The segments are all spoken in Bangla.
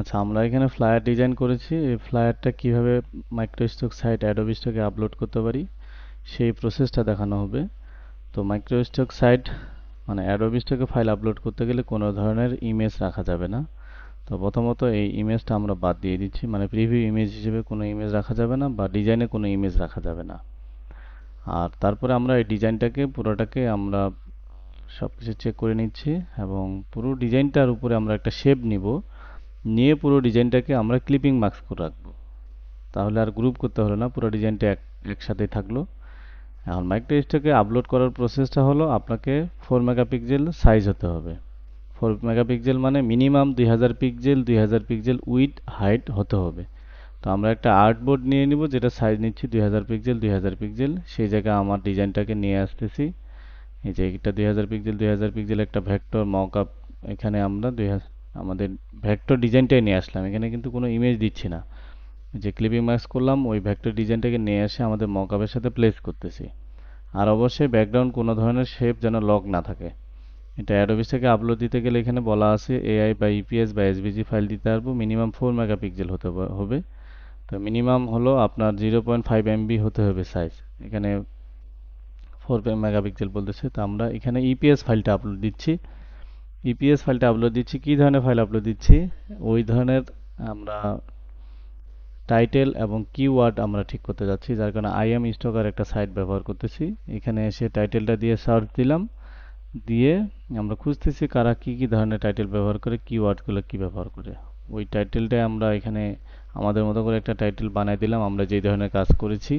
আচ্ছা আমরা এখানে ফ্লায়ার ডিজাইন করেছি। এই ফ্লায়ারটা কীভাবে মাইক্রোস্টক সাইট অ্যাডোবি স্টকে আপলোড করতে পারি, সেই প্রসেসটা দেখানো হবে। তো মাইক্রোস্টক সাইট মানে অ্যাডোবি স্টকে ফাইল আপলোড করতে গেলে কোনো ধরনের ইমেজ রাখা যাবে না। তো প্রথমত এই ইমেজটা আমরা বাদ দিয়ে দিচ্ছি মানে প্রিভিউ ইমেজ হিসেবে কোনো ইমেজ রাখা যাবে না বা ডিজাইনে কোনো ইমেজ রাখা যাবে না। আর তারপরে আমরা এই ডিজাইনটাকে পুরোটাকে আমরা সব কিছু চেক করে নিচ্ছি এবং পুরো ডিজাইনটার উপরে আমরা একটা শেপ নিব। নিয়ে পুরো ডিজাইনটাকে আমরা ক্লিপিং মার্কস করে রাখব। তাহলে আর গ্রুপ করতে হলো না, পুরো ডিজাইনটা এক, একসাথেই থাকল। এখন মাইক্রোস্টকে আপলোড করার প্রসেসটা হলো আপনাকে ফোর মেগাপিক্সেল সাইজ হতে হবে। ফোর মেগাপিক্সেল মানে মিনিমাম দুই হাজার পিক্সেল দুই হাজার পিক্সেল উইথ হাইট হতে হবে। তো আমরা একটা আর্টবোর্ড নিয়ে নিব, যেটা সাইজ নিচ্ছি দুই হাজার পিক্সেল দুই হাজার পিক্সেল সেই জায়গায় আমার ডিজাইনটাকে নিয়ে আসতেছি। এই যে এটা দুই হাজার পিক্সেল দুই হাজার পিক্সেল একটা ভেক্টর মক আপ এখানে আমরা দুই হাজার আমাদের ভেক্টর ডিজাইনটাই নিয়ে আসলাম। এখানে কিন্তু কোনো ইমেজ দিচ্ছি না। যে ক্লিপিং মার্কস করলাম, ওই ভেক্টর ডিজাইনটাকে নিয়ে এসে আমাদের মকআপের সাথে প্লেস করতেছি। আর অবশ্যই ব্যাকগ্রাউন্ড কোনো ধরনের শেপ যেন লক না থাকে। এটা অ্যাডোবিস থেকে আপলোড দিতে গেলে এখানে বলা আছে এআই বা ইপিএস বা এসভিজি ফাইল দিতে পারব। মিনিমাম ফোর মেগাপিক্সেল হতে হবে। তো মিনিমাম হলো আপনার জিরো পয়েন্ট ফাইভ এমবি হতে হবে সাইজ এখানে ফোর মেগাপিক্সেল বলতেছে। তো আমরা এখানে ইপিএস ফাইলটা আপলোড দিচ্ছি। ইপিএস ফাইলটা আপলোড দিচ্ছি। কি ধরনের ফাইল আপলোড দিচ্ছি? ওই ধরনের আমরা টাইটেল এবং কিওয়ার্ড আমরা ঠিক করতে যাচ্ছি। যার কারণে আই এম স্টকার একটা সাইট ব্যবহার করতেছি। এখানে এসে টাইটেলটা দিয়ে সার্চ দিলাম। দিয়ে আমরা খুঁজতেছি কারা কি কি ধরনের টাইটেল ব্যবহার করে কিওয়ার্ডগুলো কি ব্যবহার করে। ওই টাইটেলটা আমরা এখানে আমাদের মতো করে একটা টাইটেল বানাই দিলাম। আমরা যেই ধরনের কাজ করেছি।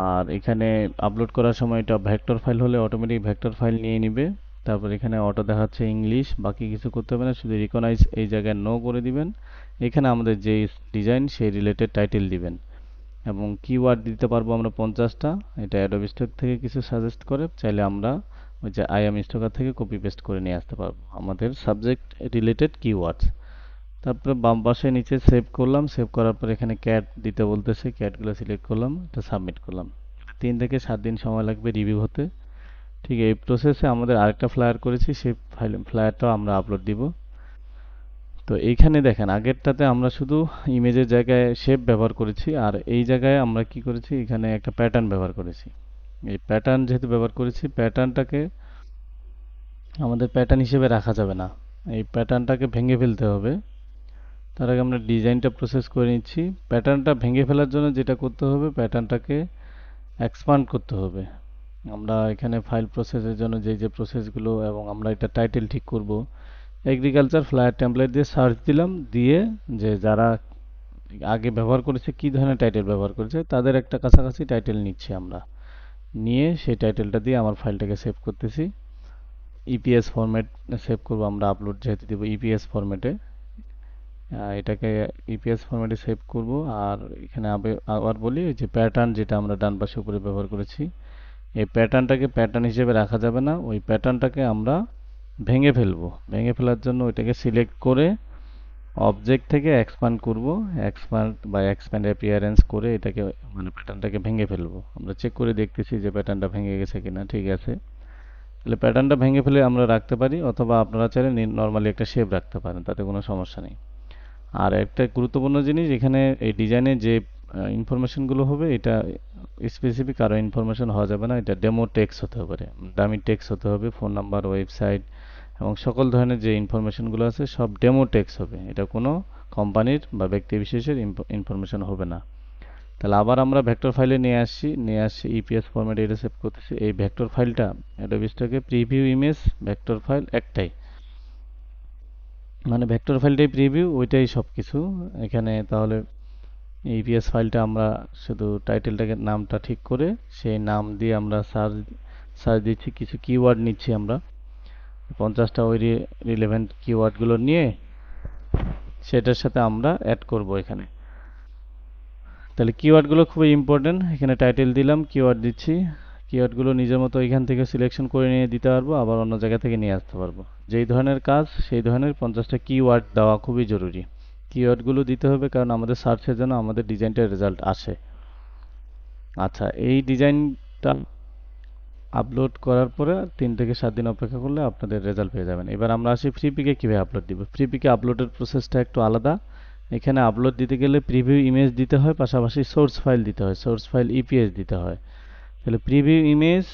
আর এখানে আপলোড করার সময় এটা ভেক্টর ফাইল হলে অটোমেটিক ভেক্টর ফাইল নিয়ে নিবে। তারপর এখানে অটো দেখাচ্ছে ইংলিশ বাকি কিছু করতে হবে না, শুধু রিকগনাইজ এই জায়গায় নো করে দিবেন। এখানে আমাদের যে ডিজাইন সেই রিলেটেড টাইটেল দিবেন। এবং কিওয়ার্ড দিতে পারব আমরা পঞ্চাশটা, এটা অ্যাডোবি স্টক থেকে কিছু সাজেস্ট করে, চাইলে আমরা ওই যে আইএম স্টকার থেকে কপি পেস্ট করে নিয়ে আসতে পারব। আমাদের সাবজেক্ট রিলেটেড কিওয়ার্ডস তারপরে বাম পাশে নিচে সেভ করলাম সেভ করার পর এখানে ক্যাট দিতে বলতেছে ক্যাটগুলো সিলেক্ট করলাম, এটা সাবমিট করলাম। তিন থেকে সাত দিন সময় লাগবে রিভিউ হতে। ঠিক এই প্রসেসে আমাদের আরেকটা ফ্লায়ার করেছি, সেই ফাইল ফ্লায়ারটাও আমরা আপলোড দিব। তো এইখানে দেখেন, আগেরটাতে আমরা শুধু ইমেজের জায়গায় শেপ ব্যবহার করেছি, আর এই জায়গায় আমরা কি করেছি, এখানে একটা প্যাটার্ন ব্যবহার করেছি। এই প্যাটার্ন যেহেতু ব্যবহার করেছি প্যাটার্নটাকে আমাদের প্যাটার্ন হিসেবে রাখা যাবে না। এই প্যাটার্নটাকে ভেঙে ফেলতে হবে। তার আগে আমরা ডিজাইনটা প্রসেস করে নিচ্ছি। প্যাটার্নটা ভেঙে ফেলার জন্য যেটা করতে হবে প্যাটার্নটাকে এক্সপান্ড করতে হবে। আমরা এখানে ফাইল প্রসেসের জন্য যে যে প্রসেসগুলো এবং আমরা এটা টাইটেল ঠিক করব এগ্রিকালচার ফ্লায়ার টেমপ্লেট দিয়ে সার্চ দিলাম, দিয়ে যে যারা আগে ব্যবহার করেছে, কি ধরনের টাইটেল ব্যবহার করেছে, তাদের একটা কাছাকাছি টাইটেল নিচ্ছি আমরা। নিয়ে সেই টাইটেলটা দিয়ে আমার ফাইলটাকে সেভ করতেছি। ইপিএস ফরম্যাট সেভ করব, আমরা আপলোড যেহেতু দেবো ইপিএস ফরম্যাটে এটাকে ইপিএস ফরম্যাটে সেভ করব, আর এখানে আবার বলি যে প্যাটার্ন যেটা আমরা ডান পাশে উপরে ব্যবহার করেছি এই প্যাটার্নটাকে প্যাটার্ন হিসেবে রাখা যাবে না। ওই প্যাটার্নটাকে আমরা ভেঙে ফেলব। ভেঙে ফেলার জন্য ওইটাকে সিলেক্ট করে অবজেক্ট থেকে এক্সপান্ড করব। এক্সপান্ড বা এক্সপ্যান্ড অ্যাপিয়ারেন্স করে এটাকে মানে প্যাটার্নটাকে ভেঙে ফেলব। আমরা চেক করে দেখতেছি যে প্যাটার্নটা ভেঙে গেছে কিনা। ঠিক আছে। তাহলে প্যাটার্নটা ভেঙে ফেলে আমরা রাখতে পারি, অথবা আপনারা চাইলে নর্মালি একটা শেপ রাখতে পারেন, তাতে কোনো সমস্যা নেই। আর একটা গুরুত্বপূর্ণ জিনিস, এখানে এই ডিজাইনে যে ইনফরমেশনগুলো হবে, এটা স্পেসিফিক আরও ইনফরমেশন হওয়া যাবে না, এটা ডেমো টেক্স হতে পারে। দামি টেক্স হতে হবে ফোন নাম্বার ওয়েবসাইট এবং সকল ধরনের যে ইনফরমেশনগুলো আছে, সব ডেমো টেক্স হবে। এটা কোনো কোম্পানির বা ব্যক্তি বিশেষের ইনফরমেশন হবে না। তাহলে আবার আমরা ভেক্টর ফাইলে নিয়ে আসছি নিয়ে আসছি ইপিএস ফরম্যাটে এটা সেভ করতেছি। এই ভেক্টর ফাইলটা অ্যাডোবি স্টকে প্রিভিউ ইমেজ ভেক্টর ফাইল একটাই। মানে ভেক্টর ফাইলটাই প্রিভিউ ওইটাই সব কিছু এখানে তাহলে ইপিএস ফাইলটা আমরা শুধু টাইটেলটাকে নামটা ঠিক করে সেই নাম দিয়ে আমরা সার্চ সার্চ দিচ্ছি। কিছু কিওয়ার্ড নিচ্ছি আমরা। পঞ্চাশটা ওই রিলেভেন্ট কিওয়ার্ডগুলো নিয়ে সেটার সাথে আমরা অ্যাড করব এখানে। তাহলে কিওয়ার্ডগুলো খুবই ইম্পর্টেন্ট এখানে টাইটেল দিলাম কিওয়ার্ড দিচ্ছি। কিওয়ার্ডগুলো নিজের মতো এখান থেকে সিলেকশন করে নিয়ে দিতে পারব, আবার অন্য জায়গা থেকে নিয়ে আসতে পারব। যেই ধরনের কাজ, সেই ধরনের পঞ্চাশটা কিওয়ার্ড দেওয়া খুবই জরুরি। কিওয়ার্ডগুলো দিতে হবে কারণ আমাদের সার্চের জন্য আমাদের ডিজাইনটার রেজাল্ট আসে। আচ্ছা এই ডিজাইনটা আপলোড করার পরে তিন থেকে সাত দিন অপেক্ষা করলে আপনাদের রেজাল্ট পেয়ে যাবেন। এবার আমরা আসি ফ্রি পিকে কীভাবে আপলোড দিব? ফ্রি পিকে আপলোডের প্রসেসটা একটু আলাদা। এখানে আপলোড দিতে গেলে প্রিভিউ ইমেজ দিতে হয়, পাশাপাশি সোর্স ফাইল দিতে হয় সোর্স ফাইল ইপিএস দিতে হয়। তাহলে প্রিভিউ ইমেজ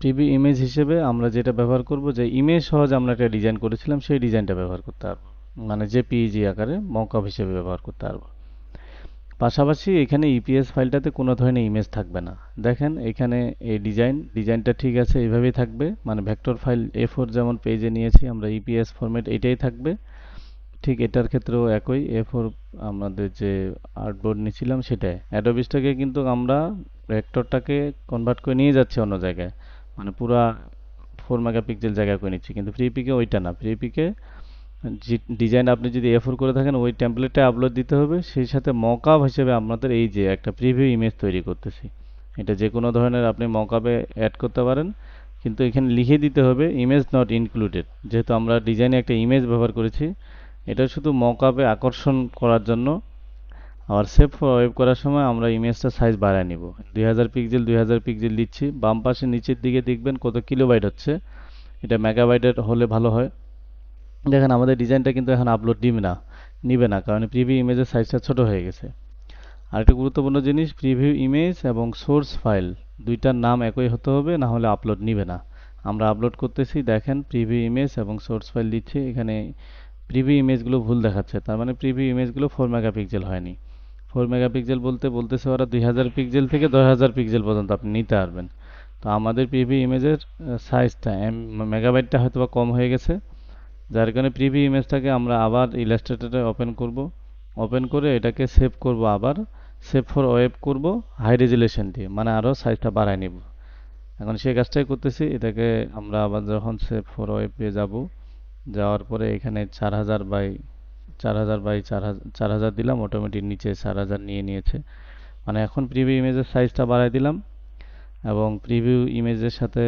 প্রিভিউ ইমেজ হিসেবে আমরা যেটা ব্যবহার করব, যে ইমেজ সহজ আমরা একটা ডিজাইন করেছিলাম, সেই ডিজাইনটা ব্যবহার করতে পারব মানে যে পিইজি আকারে মকআপ হিসেবে ব্যবহার করতে পারব। পাশাপাশি এখানে ইপিএস ফাইলটাতে কোনো ধরনের ইমেজ থাকবে না। দেখেন, এখানে এই ডিজাইন ডিজাইনটা ঠিক আছে, এইভাবেই থাকবে। মানে ভেক্টর ফাইল এ ফোর যেমন পেজে নিয়েছি, আমরা ইপিএস ফরম্যাট এটাই থাকবে। ঠিক এটার ক্ষেত্রেও একই এ ফোর আমাদের যে আর্টবোর্ড নিয়েছিলাম সেটাই। অ্যাডোবিসটাকে কিন্তু আমরা ভেক্টরটাকে কনভার্ট করে নিয়ে যাচ্ছি অন্য জায়গায়। মানে পুরা ফোর মেগাপিক্সেল জায়গায় করে নিচ্ছি। কিন্তু ফ্রি পিকে ওইটা না। ফ্রি পিকে ডিজাইন আপনি যদি এ ফোর করে থাকেন, ওই টেমপ্লেটে আপলোড দিতে হবে। সেই সাথে মকআপ হিসেবে আপনাদের এই যে একটা প্রিভিউ ইমেজ তৈরি করতেছি। এটা যে কোনো ধরনের আপনি মকআপে অ্যাড করতে পারেন। কিন্তু এখানে লিখে দিতে হবে ইমেজ নট ইনক্লুডেড যেহেতু আমরা ডিজাইনে একটা ইমেজ ব্যবহার করেছি, এটা শুধু মকআপে আকর্ষণ করার জন্য। আর সেভ ওয়েব করার সময় আমরা ইমেজটা সাইজ বাড়ায় নিব। দুই হাজার পিক্সেল দুই হাজার পিক্সেল দিচ্ছি। বাম পাশে নিচের দিকে দেখবেন কত কিলোবাইট হচ্ছে। এটা মেগাবাইটের হলে ভালো হয়। দেখেন, আমাদের ডিজাইনটা কিন্তু এখন আপলোড নিবে না নিবে না, কারণ প্রিভিউ ইমেজের সাইজটা ছোট হয়ে গেছে। আরেকটা গুরুত্বপূর্ণ জিনিস প্রিভিউ ইমেজ এবং সোর্স ফাইল দুইটার নাম একই হতে হবে, না হলে আপলোড নিবে না। আমরা আপলোড করতেছি, দেখেন প্রিভিউ ইমেজ এবং সোর্স ফাইল দিচ্ছি, এখানে প্রিভিউ ইমেজগুলো ভুল দেখাচ্ছে, তার মানে প্রিভিউ ইমেজগুলো ফোর মেগাপিক্সেল হয়নি। ফোর মেগাপিক্সেল বলতে, বলতেছে ওরা দুই হাজার পিক্সেল থেকে দশ হাজার পিক্সেল পর্যন্ত আপনি নিতে পারবেন। তো আমাদের প্রিভিউ ইমেজের সাইজটা এম মেগাবাইটটা হয়তো বা কম হয়ে গেছে। যার কারণে প্রিভিউ ইমেজটাকে আমরা আবার ইলাস্ট্রেটরে ওপেন করব। ওপেন করে এটাকে সেভ করব আবার। সেভ ফর ওয়েব করব হাই রেজুলেশন দিয়ে মানে আরও সাইজটা বাড়ায় নিব। এখন সেই কাজটাই করতেছি, এটাকে আমরা আবার যখন সেভ ফর ওয়েবে যাব, যাওয়ার পরে এখানে চার হাজার বাই, চার হাজার বাই চার হাজার চার হাজার দিলাম অটোমেটিক নিচে চার হাজার নিয়ে নিয়েছে। মানে এখন প্রিভিউ ইমেজের সাইজটা বাড়াই দিলাম, এবং প্রিভিউ ইমেজের সাথে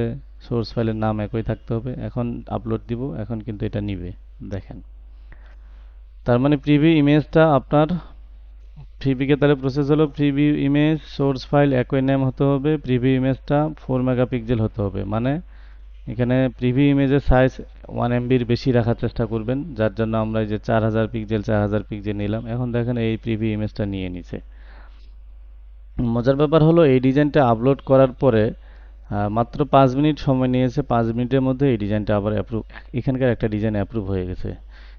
সোর্স ফাইলের নাম একই থাকতে হবে। এখন আপলোড দিব, এখন কিন্তু এটা নিবে, দেখেন। তার মানে প্রিভিউ ইমেজটা আপনার ফ্রিবিকে তাহলে প্রসেস হলো প্রিভিউ ইমেজ সোর্স ফাইল একই নাম হতে হবে প্রিভিউ ইমেজটা ফোর মেগাপিক্সেল হতে হবে। মানে এখানে প্রিভিউ ইমেজের সাইজ ওয়ান এমবির বেশি রাখার চেষ্টা করবেন, যার জন্য আমরা এই যে চার হাজার পিক্সেল চার হাজার পিক্সেল নিলাম। এখন দেখেন এই প্রিভিউ ইমেজটা নিয়ে নিছে। মজার ব্যাপার হলো, এই ডিজাইনটা আপলোড করার পরে মাত্র পাঁচ মিনিট সময় নিয়েছে, পাঁচ মিনিটের মধ্যে এই ডিজাইনটা আবার অ্যাপ্রুভ এখানকার একটা ডিজাইন অ্যাপ্রুভ হয়ে গেছে।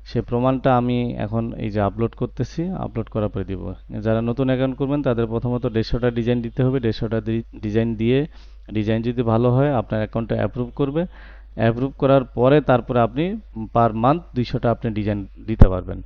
সে প্রমাণটা আমি এখন এই যে আপলোড করতেছি আপলোড করার পরে দিব। যারা নতুন অ্যাকাউন্ট করবেন, তাদের প্রথমত দেড়শোটা ডিজাইন দিতে হবে। দেড়শোটা ডিজাইন দিয়ে ডিজাইন যদি ভালো হয়, আপনার অ্যাকাউন্টটা অ্যাপ্রুভ করবে। অ্যাপ্রুভ করার পরে তারপরে আপনি পার মান্থ দুইশোটা আপনি ডিজাইন দিতে পারবেন।